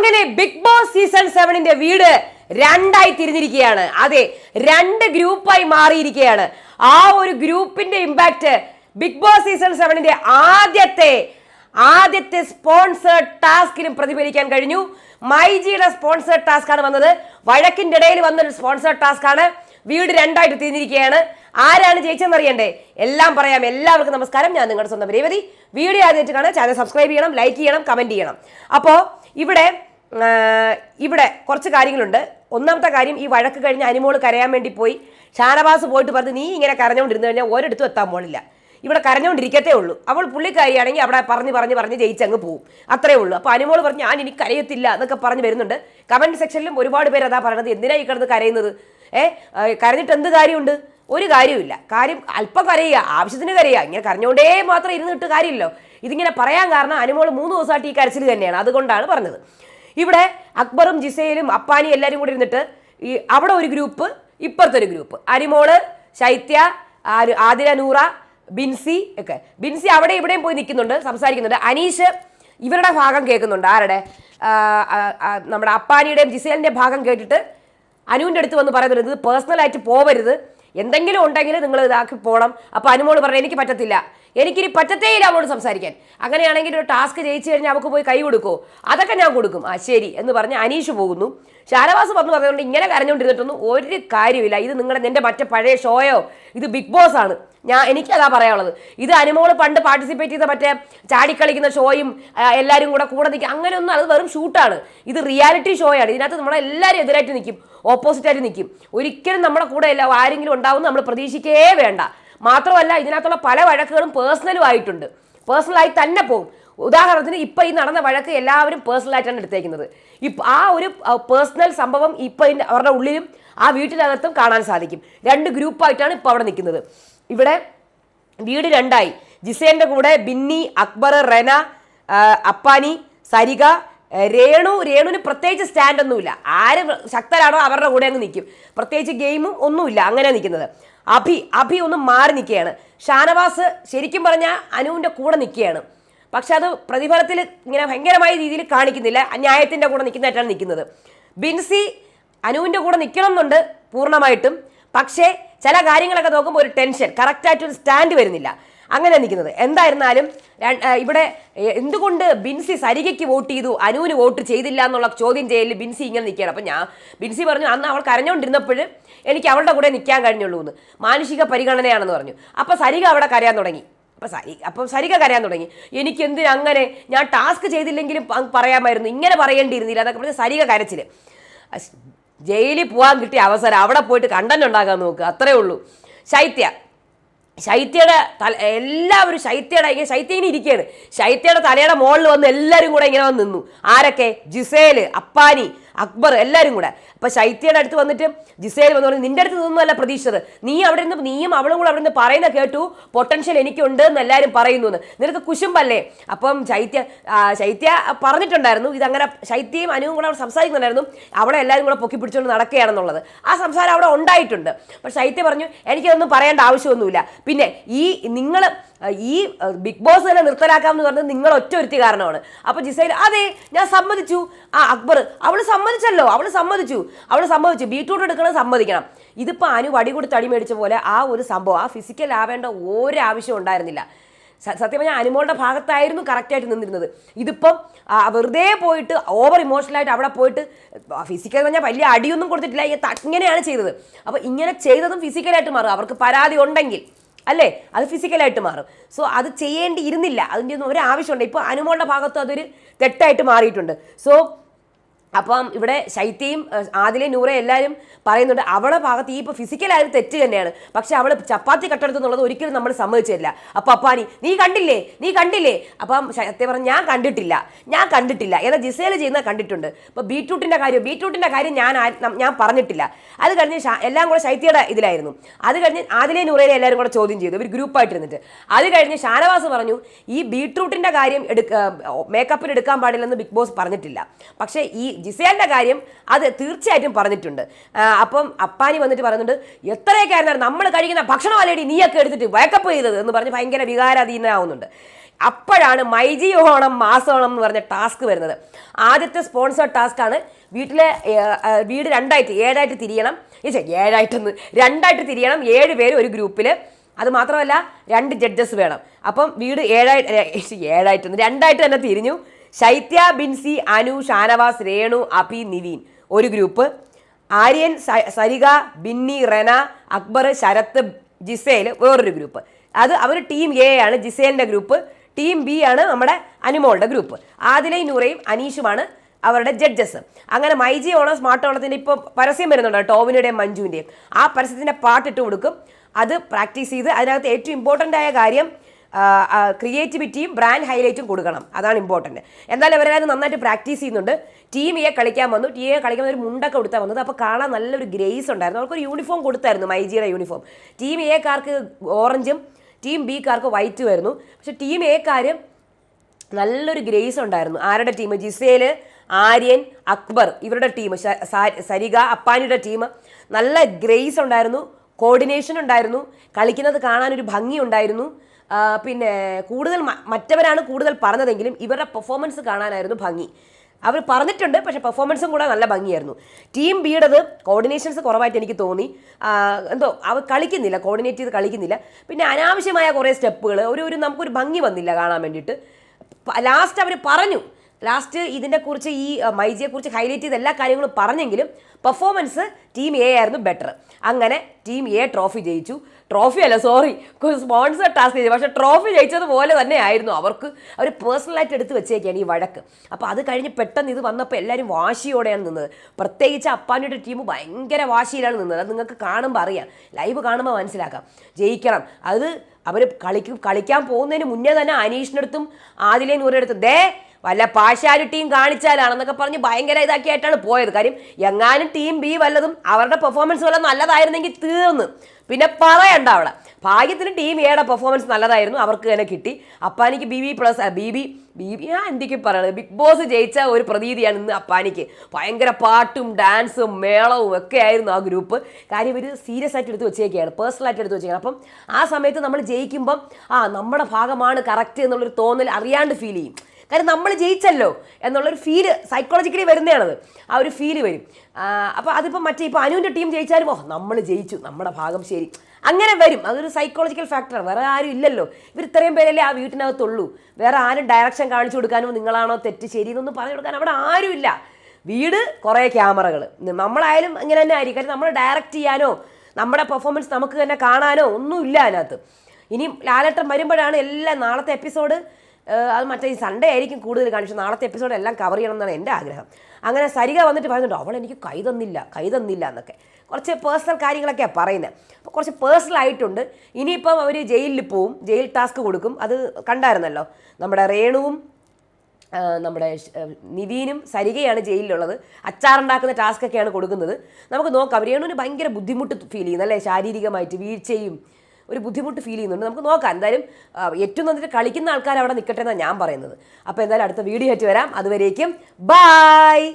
അങ്ങനെ big Boss season സെവനിന്റെ വീട് രണ്ടായി തിരിഞ്ഞിരിക്കുകയാണ്. അതെ രണ്ട് ഗ്രൂപ്പായി മാറിയിരിക്കുകയാണ്. ആ ഒരു ഗ്രൂപ്പിന്റെ ഇമ്പാക്ട് ബിഗ് ബോസ് സീസൺ സെവനിന്റെ ആദ്യത്തെ ആദ്യത്തെ സ്പോൺസേഡ് ടാസ്കിനും പ്രതിഫലിക്കാൻ കഴിഞ്ഞു. മൈജിയുടെ സ്പോൺസേഡ് ടാസ്ക് ആണ് വന്നത്. വഴക്കിന്റെ ഇടയിൽ വന്നൊരു സ്പോൺസേഡ് ടാസ്ക് ആണ് വീട് രണ്ടായിട്ട് തിരിഞ്ഞിരിക്കുകയാണ്. ആരാണ് ജയിച്ചതെന്ന് അറിയണ്ടേ എല്ലാം പറയാം. എല്ലാവർക്കും നമസ്കാരം. ഞാൻ നിങ്ങളുടെ സ്വന്തം രേവതി. വീഡിയോ ആദ്യമായിട്ട് കാണാൻ ചാനൽ സബ്സ്ക്രൈബ് ചെയ്യണം ലൈക്ക് ചെയ്യണം കമന്റ് ചെയ്യണം. അപ്പോൾ ഇവിടെ ഇവിടെ കുറച്ച് കാര്യങ്ങളുണ്ട്. ഒന്നാമത്തെ കാര്യം ഈ വഴക്ക് കഴിഞ്ഞ് അനിമോൾ കരയാൻ വേണ്ടി പോയി. ഷാനവാസ് പോയിട്ട് പറഞ്ഞ് നീ ഇങ്ങനെ കരഞ്ഞുകൊണ്ടിരുന്നു കഴിഞ്ഞാൽ ഒരിടത്തും എത്താൻ പോണില്ല. ഇവിടെ കരഞ്ഞുകൊണ്ടിരിക്കത്തേ ഉള്ളൂ. അവൾ പുള്ളിക്കാരിയാണെങ്കിൽ അവിടെ പറഞ്ഞ് പറഞ്ഞ് പറഞ്ഞ് ജയിച്ചങ്ങ് പോവും. അത്രേ ഉള്ളൂ. അപ്പോൾ അനിമോൾ പറഞ്ഞ് ഞാൻ ഇനി കരയത്തില്ല എന്നൊക്കെ പറഞ്ഞ് വരുന്നുണ്ട്. കമന്റ് സെക്ഷനിലും ഒരുപാട് പേര് അതാ പറയണത് എന്തിനാ ഈ കിടന്ന് കരയുന്നത്? ഏ കരഞ്ഞിട്ട് എന്ത് കാര്യമുണ്ട്? ഒരു കാര്യമില്ല കാര്യം അല്പം കരയുക ആവശ്യത്തിന് കരയുക. ഇങ്ങനെ കരഞ്ഞുകൊണ്ടേ മാത്രം ഇരുന്നിട്ട് കാര്യമില്ലല്ലോ. ഇതിങ്ങനെ പറയാൻ കാരണം അനുമോൾ മൂന്ന് ദിവസമായിട്ട് ഈ കരച്ചിൽ തന്നെയാണ്. അതുകൊണ്ടാണ് പറഞ്ഞത്. ഇവിടെ അക്ബറും ജിസയിലും അപ്പാനി എല്ലാവരും കൂടി ഇരുന്നിട്ട് ഈ അവിടെ ഒരു ഗ്രൂപ്പ് ഇപ്പുറത്തെ ഒരു ഗ്രൂപ്പ്. അരിമോൾ ശൈത്യ ആദിര നൂറ ബിൻസി ഒക്കെ. ബിൻസി അവിടെ ഇവിടെയും പോയി നിൽക്കുന്നുണ്ട് സംസാരിക്കുന്നുണ്ട്. അനീഷ് ഇവരുടെ ഭാഗം കേൾക്കുന്നുണ്ട്. ആരുടെ? നമ്മുടെ അപ്പാനിയുടെയും ജിസേലിന്റെ ഭാഗം കേട്ടിട്ട് അനുവിന്റെ അടുത്ത് വന്ന് പറയുന്നുണ്ട് ഇത് പേഴ്സണലായിട്ട് പോവരുത്. എന്തെങ്കിലും ഉണ്ടെങ്കിൽ നിങ്ങൾ ഇതാക്കി പോകണം അപ്പോൾ അനുമോൾ പറഞ്ഞു എനിക്ക് പറ്റത്തില്ല. എനിക്കിനി പറ്റത്തേ ഇല്ല അവളോട് സംസാരിക്കാൻ. അങ്ങനെയാണെങ്കിൽ ഒരു ടാസ്ക് ജയിച്ചു കഴിഞ്ഞാൽ അവൾക്ക് പോയി കൈ കൊടുക്കുമോ അതൊക്കെ ഞാൻ കൊടുക്കും. ആ ശരി എന്ന് പറഞ്ഞ് അനീഷ് പോകുന്നു. ഷാനവാസ് പറഞ്ഞു പറഞ്ഞുകൊണ്ട് ഇങ്ങനെ കരഞ്ഞുകൊണ്ടിരുന്നിട്ടൊന്നും ഒരു കാര്യമില്ല. ഇത് നിങ്ങളുടെ എന്റെ മറ്റേ പഴയ ഷോയോ? ഇത് ബിഗ് ബോസ് ആണ്. ഞാൻ എനിക്കതാ പറയാനുള്ളത്. ഇത് അനുമോൾ പണ്ട് പാർട്ടിസിപ്പേറ്റ് ചെയ്ത മറ്റേ ചാടിക്കളിക്കുന്ന ഷോയും എല്ലാവരും കൂടെ കൂടെ നിൽക്കും അങ്ങനെയൊന്നും അത് വെറും ഷൂട്ടാണ് ഇത് റിയാലിറ്റി ഷോയാണ് ഇതിനകത്ത് നമ്മളെല്ലാവരും എതിരായിട്ട് നിൽക്കും ഓപ്പോസിറ്റായിട്ട് നിൽക്കും ഒരിക്കലും നമ്മുടെ കൂടെ അല്ല ആരെങ്കിലും ഉണ്ടാവും നമ്മൾ പ്രതീക്ഷിക്കേ വേണ്ട. മാത്രമല്ല ഇതിനകത്തുള്ള പല വഴക്കുകളും പേഴ്സണലും ആയിട്ടുണ്ട്. പേഴ്സണലായി തന്നെ പോകും. ഉദാഹരണത്തിന് ഇപ്പം ഈ നടന്ന വഴക്ക് എല്ലാവരും പേഴ്സണലായിട്ടാണ് എടുത്തേക്കുന്നത്. ഇപ്പം ആ ഒരു പേഴ്സണൽ സംഭവം ഇപ്പം അവരുടെ ഉള്ളിലും ആ വീട്ടിനകത്തും കാണാൻ സാധിക്കും. രണ്ട് ഗ്രൂപ്പായിട്ടാണ് ഇപ്പോൾ അവിടെ നിൽക്കുന്നത്. ഇവിടെ വീട് രണ്ടായി. ജിസേന്റെ കൂടെ ബിന്നി അക്ബർ റെന അപ്പാനി സരിക രേണു രേണുവിന് പ്രത്യേകിച്ച് സ്റ്റാൻഡ് ഒന്നുമില്ല ആര് ശക്തരാണോ അവരുടെ കൂടെ അങ്ങ് നിൽക്കും. പ്രത്യേകിച്ച് ഗെയിമും ഒന്നുമില്ല അങ്ങനെ നിൽക്കുന്നത്. അഭി അഭി ഒന്ന് മാറി നിൽക്കുകയാണ്. ഷാനവാസ് ശരിക്കും പറഞ്ഞാൽ അനുവിന്റെ കൂടെ നിൽക്കുകയാണ്. പക്ഷെ അത് പ്രതിഫലത്തിൽ ഇങ്ങനെ ഭയങ്കരമായ രീതിയിൽ കാണിക്കുന്നില്ല. ന്യായത്തിന്റെ കൂടെ നിൽക്കുന്നതായിട്ടാണ് നിൽക്കുന്നത്. ബിൻസി അനുവിന്റെ കൂടെ നിൽക്കണം എന്നുണ്ട് പൂർണമായിട്ടും. പക്ഷേ ചില കാര്യങ്ങളൊക്കെ നോക്കുമ്പോൾ ഒരു ടെൻഷൻ. കറക്റ്റായിട്ടൊരു സ്റ്റാൻഡ് വരുന്നില്ല. അങ്ങനെ നിൽക്കുന്നത്. എന്തായിരുന്നാലും ഇവിടെ എന്തുകൊണ്ട് ബിൻസി സരികയ്ക്ക് വോട്ട് ചെയ്തു അനുവിന് വോട്ട് ചെയ്തില്ല എന്നുള്ള ചോദ്യം ചെയ്യലിൽ ബിൻസി ഇങ്ങനെ നിൽക്കുകയാണ്. അപ്പം ഞാൻ ബിൻസി പറഞ്ഞു അന്ന് അവൾ കരഞ്ഞുകൊണ്ടിരുന്നപ്പോൾ എനിക്ക് അവളുടെ കൂടെ നിൽക്കാൻ കഴിഞ്ഞുള്ളൂ എന്ന്. മാനുഷിക പരിഗണനയാണെന്ന് പറഞ്ഞു. അപ്പം സരിക അവിടെ കരയാൻ തുടങ്ങി. അപ്പം സരി അപ്പം സരിക കരയാൻ തുടങ്ങി. എനിക്ക് അങ്ങനെ ഞാൻ ടാസ്ക് ചെയ്തില്ലെങ്കിലും പറയാമായിരുന്നു. ഇങ്ങനെ പറയേണ്ടിയിരുന്നില്ല എന്നൊക്കെ പറഞ്ഞ് സരിക കരച്ചിൽ ജയിലിൽ പോകാൻ കിട്ടിയ അവസരം അവിടെ പോയിട്ട് കണ്ടന്റ് ഉണ്ടാക്കാൻ നോക്കുക അത്രേ ഉള്ളൂ. ശൈത്യ ശൈത്യയുടെ തല എല്ലാവരും ശൈത്യയുടെ ഇങ്ങനെ ശൈത്യ ഇങ്ങനെ ഇരിക്കുകയാണ്. ശൈത്യയുടെ തലയുടെ മുകളിൽ വന്ന് എല്ലാവരും കൂടെ ഇങ്ങനെ വന്ന് നിന്നു. ആരൊക്കെ? ജിസേൽ അപ്പാനി അക്ബർ എല്ലാവരും കൂടെ. അപ്പൊ ശൈത്യയുടെ അടുത്ത് വന്നിട്ട് ജിസേൽ വന്ന് പറഞ്ഞു നിന്റെ അടുത്ത് നിന്നല്ല പ്രതീക്ഷിച്ചത്. നീ അവിടെ നിന്ന് നീയും അവളും കൂടെ അവിടെ നിന്ന് പറയുന്ന കേട്ടു പൊട്ടൻഷ്യൽ എനിക്കുണ്ട് എന്ന് എല്ലാവരും പറയുന്നു എന്ന്. നിനക്ക് കുശുമ്പല്ലേ? അപ്പം ശൈത്യ ശൈത്യ പറഞ്ഞിട്ടുണ്ടായിരുന്നു. ഇതങ്ങനെ ശൈത്യയും അനുവും കൂടെ അവിടെ സംസാരിക്കുന്നുണ്ടായിരുന്നു. അവിടെ എല്ലാവരും കൂടെ പൊക്കി പിടിച്ചുകൊണ്ട് നടക്കുകയാണെന്നുള്ളത്. ആ സംസാരം അവിടെ ഉണ്ടായിട്ടുണ്ട്. പക്ഷെ ശൈത്യ പറഞ്ഞു എനിക്കതൊന്നും പറയേണ്ട ആവശ്യമൊന്നുമില്ല. പിന്നെ ഈ നിങ്ങൾ ഈ ബിഗ് ബോസ് തന്നെ നിർത്തലാക്കാമെന്ന് പറഞ്ഞത് നിങ്ങൾ ഒറ്റ ഒരുത്തി കാരണമാണ്. അപ്പൊ ജിസൈൽ അതെ ഞാൻ സമ്മതിച്ചു. ആ അക്ബർ അവൾ സമ്മതിച്ചല്ലോ അവൾ സമ്മതിച്ചു. അവൾ സമ്മതിച്ചു. ബീട്രൂട്ട് എടുക്കണം സമ്മതിക്കണം. ഇതിപ്പോ അനു വടി കൊടുത്ത് അടി മേടിച്ച പോലെ ആ ഒരു സംഭവം ആ ഫിസിക്കൽ ആവേണ്ട ഒരു ആവശ്യം ഉണ്ടായിരുന്നില്ല സത്യം പറഞ്ഞാൽ അനുമോളുടെ ഭാഗത്തായിരുന്നു കറക്റ്റായിട്ട് നിന്നിരുന്നത്. ഇതിപ്പം വെറുതെ പോയിട്ട് ഓവർ ഇമോഷണലായിട്ട് അവിടെ പോയിട്ട് ഫിസിക്കൽ എന്ന് പറഞ്ഞാൽ വലിയ അടിയൊന്നും കൊടുത്തിട്ടില്ല. ഇങ്ങനെയാണ് ചെയ്തത്. അപ്പോൾ ഇങ്ങനെ ചെയ്തതും ഫിസിക്കലായിട്ട് മാറും. അവർക്ക് പരാതി ഉണ്ടെങ്കിൽ അല്ലേ? അത് ഫിസിക്കലായിട്ട് മാറും. സോ അത് ചെയ്യേണ്ടി ഇരുന്നില്ല അതിന്റെ ഒന്നും ഒരു ആവശ്യമുണ്ട് ഇപ്പോൾ അനുമോളുടെ ഭാഗത്തും അതൊരു തെറ്റായിട്ട് മാറിയിട്ടുണ്ട്. സോ അപ്പം ഇവിടെ ശൈത്യയും ആദിലെ നൂറെ എല്ലാവരും പറയുന്നുണ്ട് അവളെ ഭാഗത്ത് ഈ ഇപ്പോൾ ഫിസിക്കലായൊരു തെറ്റ് തന്നെയാണ്. പക്ഷെ അവൾ ചപ്പാത്തി കട്ടെടുത്തു എന്നുള്ളത് ഒരിക്കലും നമ്മൾ സമ്മതിച്ചില്ല അപ്പം അപ്പാനി നീ കണ്ടില്ലേ? നീ കണ്ടില്ലേ? അപ്പം സത്യം പറഞ്ഞു ഞാൻ കണ്ടിട്ടില്ല. ഞാൻ കണ്ടിട്ടില്ല. ഏതാ ജിസേൽ ചെയ്യുന്ന കണ്ടിട്ടുണ്ട്. ഇപ്പോൾ ബീട്രൂട്ടിന്റെ കാര്യം ബീട്രൂട്ടിന്റെ കാര്യം ഞാൻ ഞാൻ പറഞ്ഞിട്ടില്ല. അത് കഴിഞ്ഞ് എല്ലാം കൂടെ ശൈത്യയുടെ ഇതിലായിരുന്നു. അത് കഴിഞ്ഞ് ആദിലെ നൂറയിലെ എല്ലാവരും കൂടെ ചോദ്യം ചെയ്തു. ഒരു ഗ്രൂപ്പായിട്ടിരുന്നിട്ട് അത് കഴിഞ്ഞ് ഷാനവാസ് പറഞ്ഞു ഈ ബീട്രൂട്ടിന്റെ കാര്യം എടുക്ക മേക്കപ്പിന് എടുക്കാൻ പാടില്ലെന്ന് ബിഗ് ബോസ് പറഞ്ഞിട്ടില്ല. പക്ഷേ ഈ ജിസേലിന്റെ കാര്യം അത് തീർച്ചയായിട്ടും പറഞ്ഞിട്ടുണ്ട്. അപ്പം അപ്പാനി വന്നിട്ട് പറയുന്നുണ്ട് എത്രയൊക്കെ ആയിരുന്നാലും നമ്മൾ കഴിക്കുന്ന ഭക്ഷണം അല്ലേടി നീയൊക്കെ എടുത്തിട്ട് വേക്കപ്പ് ചെയ്തത്? എന്ന് പറഞ്ഞ് ഭയങ്കര വികാരാധീനാവുന്നുണ്ട് അപ്പോഴാണ് മൈജി ഓണം മാസോണം എന്ന് പറഞ്ഞ ടാസ്ക് വരുന്നത്. ആദ്യത്തെ സ്പോൺസർ ടാസ്ക് ആണ് വീട്ടിലെ വീട് രണ്ടായിട്ട് ഏഴായിട്ട് തിരിയണം. ഏഴായിട്ടൊന്ന് രണ്ടായിട്ട് തിരിയണം. ഏഴ് പേര് ഒരു ഗ്രൂപ്പിൽ അത് മാത്രമല്ല രണ്ട് ജഡ്ജസ് വേണം. അപ്പം വീട് ഏഴായിട്ട് ഏഴായിട്ടൊന്ന് രണ്ടായിട്ട് തന്നെ തിരിഞ്ഞു. ശൈത്യ ബിൻസി അനു ഷാനവാസ് രേണു അഭി നിവീൻ. ഒരു ഗ്രൂപ്പ്. ആര്യൻ സരിക ബിന്നി റെന അക്ബർ ശരത്ത് ജിസേൽ വേറൊരു ഗ്രൂപ്പ്. അത് അവർ ടീം എ ആണ് ജിസേലിന്റെ ഗ്രൂപ്പ്. ടീം ബി ആണ് നമ്മുടെ അനുമോളുടെ ഗ്രൂപ്പ്. ആദിലയും നൂറയും അനീഷുമാണ് അവരുടെ ജഡ്ജസ്. അങ്ങനെ മൈജി ഓണം സ്മാർട്ട് ഓണത്തിന്റെ ഇപ്പോൾ പരസ്യം വരുന്നുണ്ട് ടോവിനുടെയും മഞ്ജുവിന്റെയും ആ പരസ്യത്തിന്റെ പാട്ടിട്ട് കൊടുക്കും. അത് പ്രാക്ടീസ് ചെയ്ത് അതിനകത്ത് ഏറ്റവും ഇമ്പോർട്ടന്റ് ആയ കാര്യം ക്രിയേറ്റിവിറ്റിയും ബ്രാൻഡ് ഹൈലൈറ്റും കൊടുക്കണം. അതാണ് ഇമ്പോർട്ടന്റ് എന്തായാലും അവരെല്ലാവരും നന്നായിട്ട് പ്രാക്ടീസ് ചെയ്യുന്നുണ്ട്. ടീം എ കളിക്കാൻ വന്നു. ടീം എ കളിക്കാൻ ഒരു മുണ്ടൊക്കെ കൊടുത്താൽ വന്നത്. അപ്പോൾ കാണാൻ നല്ലൊരു ഗ്രേസ് ഉണ്ടായിരുന്നു. അവർക്കൊരു യൂണിഫോം കൊടുത്തായിരുന്നു മൈജിയുടെ യൂണിഫോം ടീം എക്കാർക്ക് ഓറഞ്ചും ടീം ബിക്കാർക്ക് വൈറ്റും ആയിരുന്നു. പക്ഷേ ടീം എക്കാർ നല്ലൊരു ഗ്രേസ് ഉണ്ടായിരുന്നു. ആരുടെ ടീം ജിസേൽ ആര്യൻ അക്ബർ. ഇവരുടെ ടീം സരിക അപ്പാനിയുടെ ടീം നല്ല ഗ്രേസ് ഉണ്ടായിരുന്നു. കോർഡിനേഷൻ ഉണ്ടായിരുന്നു. കളിക്കുന്നത് കാണാൻ ഒരു ഭംഗി ഉണ്ടായിരുന്നു പിന്നെ കൂടുതൽ മറ്റവരാണ് കൂടുതൽ പറഞ്ഞതെങ്കിലും ഇവരുടെ പെർഫോമൻസ് കാണാനായിരുന്നു ഭംഗി. അവർ പറഞ്ഞിട്ടുണ്ട് പക്ഷേ പെർഫോമൻസും കൂടെ നല്ല ഭംഗിയായിരുന്നു. ടീം ബിയുടേത് കോർഡിനേഷൻസ് കുറവായിട്ട് എനിക്ക് തോന്നി. എന്തോ അവർ കളിക്കുന്നില്ല കോർഡിനേറ്റ് ചെയ്ത് കളിക്കുന്നില്ല. പിന്നെ അനാവശ്യമായ കുറേ സ്റ്റെപ്പുകൾ ഒരു ഒരു നമുക്കൊരു ഭംഗി വന്നില്ല കാണാൻ വേണ്ടിയിട്ട്. ലാസ്റ്റ് അവർ പറഞ്ഞു ലാസ്റ്റ് ഇതിനെക്കുറിച്ച് ഈ മൈജിയെ മൈജിയെക്കുറിച്ച് ഹൈലൈറ്റ് ചെയ്ത എല്ലാ കാര്യങ്ങളും പറഞ്ഞെങ്കിലും പെർഫോമൻസ് ടീം എ ആയിരുന്നു ബെറ്റർ അങ്ങനെ ടീം എ ട്രോഫി ജയിച്ചു. ട്രോഫി അല്ല സോറി സ്പോൺസർ ടാസ്ക് ചെയ്തു പക്ഷേ ട്രോഫി ജയിച്ചതുപോലെ തന്നെ ആയിരുന്നു. അവർക്ക് അവർ പേഴ്സണലായിട്ട് എടുത്ത് വെച്ചേക്കാണ് ഈ വഴക്ക്. അപ്പോൾ അത് കഴിഞ്ഞ് പെട്ടെന്ന് ഇത് വന്നപ്പോൾ എല്ലാവരും വാശിയോടെയാണ് നിന്നത്. പ്രത്യേകിച്ച് അപ്പാനിയുടെ ടീം ഭയങ്കര വാശിയിലാണ് നിന്നത്. അത് നിങ്ങൾക്ക് കാണുമ്പോൾ അറിയാം. ലൈവ് കാണുമ്പോൾ മനസ്സിലാക്കാം. ജയിക്കണം. അത് അവർ കളിക്കും കളിക്കാൻ പോകുന്നതിന് മുന്നേ തന്നെ അനീഷിനടുത്തും ആദിലേനൂരടുത്തും ദേ വല്ല പാശാലിറ്റിയും കാണിച്ചാലാണെന്നൊക്കെ പറഞ്ഞ് ഭയങ്കര ഇതാക്കിയായിട്ടാണ് പോയത്. കാര്യം എങ്ങാനും ടീം ബി വല്ലതും അവരുടെ പെർഫോമൻസ് വല്ല നല്ലതായിരുന്നെങ്കിൽ തീർന്ന്. പിന്നെ പറയണ്ട അവിടെ ഭാഗ്യത്തിന് ടീം എയുടെ പെർഫോമൻസ് നല്ലതായിരുന്നു. അവർക്ക് തന്നെ കിട്ടി. അപ്പാനിക്ക് B B plus B B B B ആ എന്തൊക്കെ പറയണത്? ബിഗ് ബോസ് ജയിച്ച ഒരു പ്രതീതിയാണ് ഇന്ന് അപ്പാനിക്ക്. ഭയങ്കര പാട്ടും ഡാൻസും മേളവും ഒക്കെ ആയിരുന്നു ആ ഗ്രൂപ്പ് കാര്യം ഇവർ സീരിയസ് ആയിട്ട് എടുത്ത് വെച്ചേക്കുകയാണ് പേഴ്സണലായിട്ട് എടുത്ത് വെച്ചേക്കുകയാണ് അപ്പം ആ സമയത്ത് നമ്മൾ ജയിക്കുമ്പം ആ നമ്മുടെ ഭാഗമാണ് കറക്റ്റ് എന്നുള്ളൊരു തോന്നൽ അറിയാണ്ട് ഫീൽ ചെയ്യും. കാര്യം നമ്മൾ ജയിച്ചല്ലോ എന്നുള്ളൊരു ഫീൽ സൈക്കോളജിക്കലി വരുന്നതാണത്. ആ ഒരു ഫീൽ വരും. അപ്പോൾ അതിപ്പോൾ മറ്റേ ഇപ്പോൾ അനുവിന്റെ ടീം ജയിച്ചാലും ഓ നമ്മൾ ജയിച്ചു നമ്മുടെ ഭാഗം ശരി. അങ്ങനെ വരും. അതൊരു സൈക്കോളജിക്കൽ ഫാക്ടറാണ് വേറെ ആരും ഇല്ലല്ലോ. ഇവർ ഇത്രയും പേരല്ലേ ആ വീട്ടിനകത്തുള്ളൂ. വേറെ ആരും ഡയറക്ഷൻ കാണിച്ചു കൊടുക്കാനോ നിങ്ങളാണോ തെറ്റ് ശരി എന്നൊന്നും പറഞ്ഞു കൊടുക്കാൻ അവിടെ ആരുമില്ല വീട് കുറേ ക്യാമറകൾ നമ്മളായാലും ഇങ്ങനെ തന്നെ ആയിരിക്കും. കാര്യം നമ്മൾ ഡയറക്റ്റ് ചെയ്യാനോ നമ്മുടെ പെർഫോമൻസ് നമുക്ക് തന്നെ കാണാനോ ഒന്നുമില്ല അതിനകത്ത്. ഇനി ലാലേട്ടൻ വരുമ്പോഴാണ് എല്ലാം നാളത്തെ എപ്പിസോഡ് അത് മറ്റേ ഈ സൺഡേ ആയിരിക്കും കൂടുതൽ കാണിച്ചു നാളത്തെ എപ്പിസോഡ് എല്ലാം കവർ ചെയ്യണം എന്നാണ് എന്റെ ആഗ്രഹം. അങ്ങനെ സരിക വന്നിട്ട് പറയുന്നുണ്ട് അവൾ എനിക്ക് കൈ തന്നില്ല കൈ തന്നില്ല എന്നൊക്കെ. കുറച്ച് പേഴ്സണൽ കാര്യങ്ങളൊക്കെയാണ് പറയുന്നത്. അപ്പോൾ കുറച്ച് പേഴ്സണൽ ആയിട്ടുണ്ട്. ഇനിയിപ്പം അവർ ജയിലിൽ പോവും ജയിൽ ടാസ്ക് കൊടുക്കും. അത് കണ്ടായിരുന്നല്ലോ. നമ്മുടെ രേണുവും നമ്മുടെ നിവീനും സരികയാണ് ജയിലിലുള്ളത്. അച്ചാറുണ്ടാക്കുന്ന ടാസ്ക് ഒക്കെയാണ് കൊടുക്കുന്നത്. നമുക്ക് നോക്കാം. രേണുവിന് ഭയങ്കര ബുദ്ധിമുട്ട് ഫീൽ ചെയ്യുന്നു അല്ലേ? ശാരീരികമായിട്ട് വീഴ്ചയും ഒരു ബുദ്ധിമുട്ട് ഫീൽ ചെയ്യുന്നുണ്ട്. നമുക്ക് നോക്കാം. എന്തായാലും ഏറ്റവും നന്നായിട്ട് കളിക്കുന്ന ആൾക്കാർ അവിടെ നിൽക്കട്ടെ എന്നാണ് ഞാൻ പറയുന്നത്. അപ്പോൾ എന്തായാലും അടുത്ത വീഡിയോ ആയിട്ട് വരാം. അതുവരേക്കും ബായ്